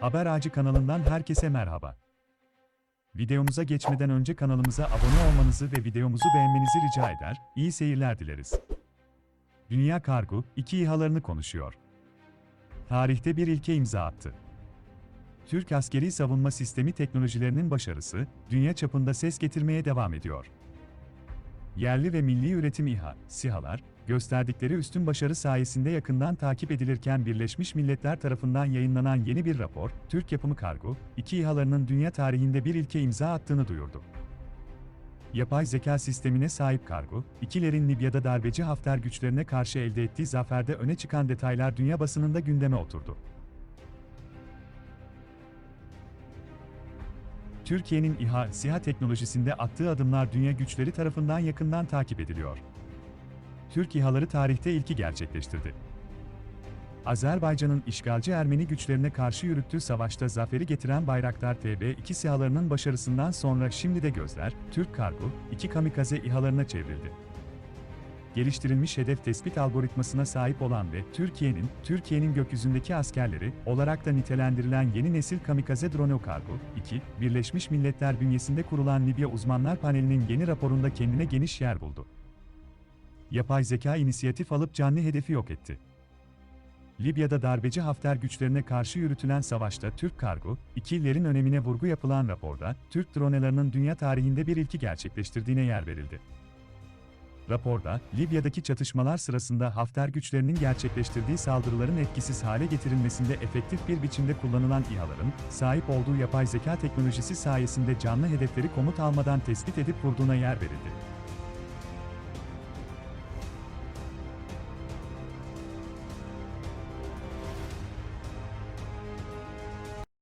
Haber Ağacı kanalından herkese merhaba. Videomuza geçmeden önce kanalımıza abone olmanızı ve videomuzu beğenmenizi rica eder, iyi seyirler dileriz. Dünya Kargo, iki İHA'larını konuşuyor. Tarihte bir ilke imza attı. Türk askeri savunma sistemi teknolojilerinin başarısı, dünya çapında ses getirmeye devam ediyor. Yerli ve milli üretim İHA, SİHA'lar, gösterdikleri üstün başarı sayesinde yakından takip edilirken Birleşmiş Milletler tarafından yayınlanan yeni bir rapor, Türk yapımı kargo, iki İHA'larının dünya tarihinde bir ilke imza attığını duyurdu. Yapay zeka sistemine sahip kargo, ikilerin Libya'da darbeci Hafter güçlerine karşı elde ettiği zaferde öne çıkan detaylar dünya basınında gündeme oturdu. Türkiye'nin İHA, SİHA teknolojisinde attığı adımlar dünya güçleri tarafından yakından takip ediliyor. Türk İHA'ları tarihte ilki gerçekleştirdi. Azerbaycan'ın işgalci Ermeni güçlerine karşı yürüttüğü savaşta zaferi getiren Bayraktar TB2 SİHA'larının başarısından sonra şimdi de gözler, Türk Kargo, iki kamikaze İHA'larına çevrildi geliştirilmiş hedef tespit algoritmasına sahip olan ve Türkiye'nin, Türkiye'nin gökyüzündeki askerleri olarak da nitelendirilen yeni nesil kamikaze drone kargo, 2, Birleşmiş Milletler bünyesinde kurulan Libya Uzmanlar Paneli'nin yeni raporunda kendine geniş yer buldu. Yapay zeka inisiyatif alıp canlı hedefi yok etti. Libya'da darbeci Hafter güçlerine karşı yürütülen savaşta Türk kargo, ikillerin önemine vurgu yapılan raporda, Türk dronelarının dünya tarihinde bir ilki gerçekleştirdiğine yer verildi. Raporda, Libya'daki çatışmalar sırasında Hafter güçlerinin gerçekleştirdiği saldırıların etkisiz hale getirilmesinde efektif bir biçimde kullanılan İHA'ların, sahip olduğu yapay zeka teknolojisi sayesinde canlı hedefleri komut almadan tespit edip vurduğuna yer verildi.